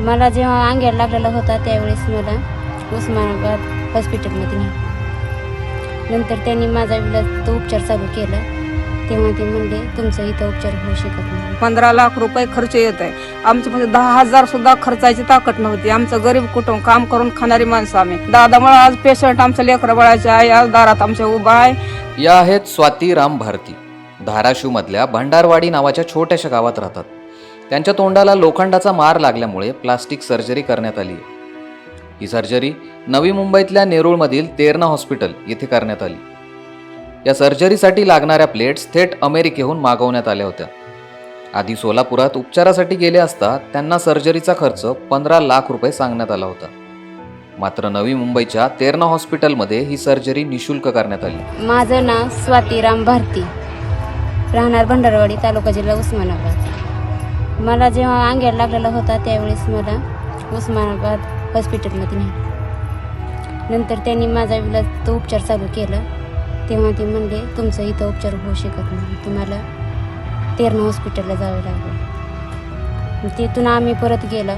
मला जेव्हा अंग्याला लागलेला होता त्यावेळेस मला उस्मानाबाद हॉस्पिटलमध्ये नेलं. नंतर त्यांनी माझा विलास तो उपचार चालू केला. तेव्हा ते म्हणले तुमचा इथं उपचार होऊ शकत नाही. पंधरा लाख रुपये खर्च येत आहे. आमच्यामध्ये दहा हजार सुद्धा खर्चायची ताकद नव्हती. आमचं गरीब कुटुंब काम करून खाणारी माणसं आम्ही. दादामुळे आज पेशंट आमच्या लेकरं बाळाचे आहे. आज दारात आमच्या उभा आहे. या आहेत स्वाती राम भारती. धाराशिवमधल्या भंडारवाडी नावाच्या छोट्याशा गावात राहतात. त्यांच्या तोंडाला लोखंडाचा मार लागल्यामुळे प्लास्टिक सर्जरी करण्यात आली. ही सर्जरी नवी मुंबईतल्या नेरूळमधील तेरणा हॉस्पिटल येथे करण्यात आली. या सर्जरीसाठी लागणाऱ्या प्लेट्स थेट अमेरिकेहून मागवण्यात आल्या होत्या. आधी सोलापुरात उपचारासाठी गेले असता त्यांना सर्जरीचा खर्च पंधरा लाख रुपये सांगण्यात आला होता. मात्र नवी मुंबईच्या तेरणा हॉस्पिटलमध्ये ही सर्जरी निशुल्क करण्यात आली. माझं नाव स्वाती राम भारती. राहणार भंडारवाडी तालुका जिल्हा उस्मानाबाद. मला जेव्हा अंग्याला लागलेला होता त्यावेळेस मला उस्मानाबाद हॉस्पिटलमध्ये नेलं. नंतर त्यांनी माझा विलास तो उपचार चालू केला. तेव्हा ते म्हणले तुमचं इथं उपचार होऊ शकत नाही. तुम्हाला तेरणा हॉस्पिटलला जावं लागेल. तिथून आम्ही परत गेला.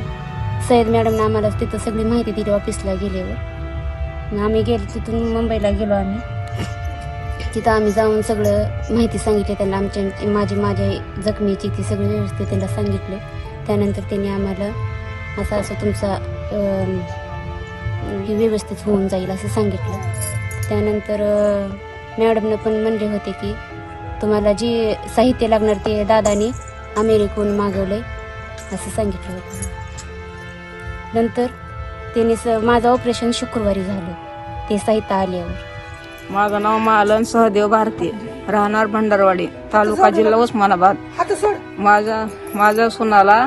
सय्यद मॅडमनं आम्हाला तिथं सगळी माहिती दिली ऑफिसला गेल्यावर. मग आम्ही गेलो तिथून मुंबईला गेलो आम्ही. तिथं आम्ही जाऊन सगळं माहिती सांगितली त्यांना. आमच्या माझी माझ्या जखमीची ती सगळी व्यवस्थित त्यांना सांगितले. त्यानंतर त्यांनी आम्हाला असं असं तुमचा व्यवस्थित होऊन जाईल असं सांगितलं. त्यानंतर मॅडमनं पण म्हणले होते की तुम्हाला जी साहित्य लागणार ते दादाने अमेरिकेहून मागवलं असं सांगितलं होतं. नंतर त्यांनी स माझं ऑपरेशन शुक्रवारी झालं. ते साहित्य आल्यावर. माझं नाव मालन सहदेव भारती राहणार भंडारवाडी तालुका जिल्हा उस्मानाबाद. माझ्या माझ्या सुनाला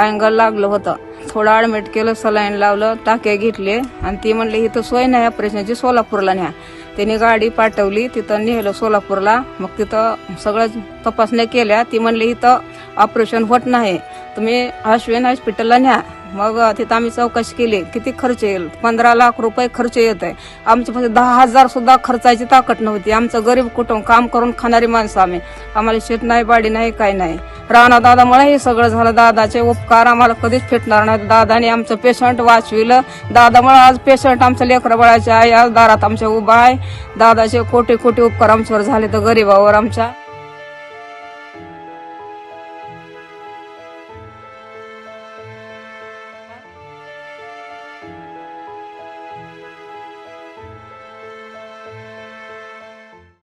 अँगल लागलं होतं. थोडं ॲडमिट केलं सलाईन लावलं टाके घेतले आणि ती म्हणली इथं सोय नाही ऑपरेशनची सोलापूरला न्या. त्यांनी गाडी पाठवली तिथं नेलं सोलापूरला. मग तिथं सगळं तपासण्या केल्या. ती म्हणली इथं ऑपरेशन होत नाही. तुम्ही अश्विन हॉस्पिटलला न्या. मग तिथं आम्ही चौकशी केली. किती खर्च येईल? पंधरा लाख रुपये खर्च येत आहे. आमच्यामध्ये दहा हजार सुद्धा खर्चायची ताकद नव्हती. आमचं गरीब कुटुंब काम करून खाणारी माणसं आम्ही. आम्हाला शेत नाही बाडी नाही काय नाही. राणा दादामुळे हे सगळं झालं. दादाचे उपकार आम्हाला कधीच फेटणार नाही दादाने आमचं पेशंट वाचविलं. दादामुळे आज पेशंट आमचं लेकरं बाळाचे आहे आज दारात आमच्या उभा आहे. दादाचे कोटी कोटी उपकार आमच्यावर झाले. तर गरीबावर आमच्या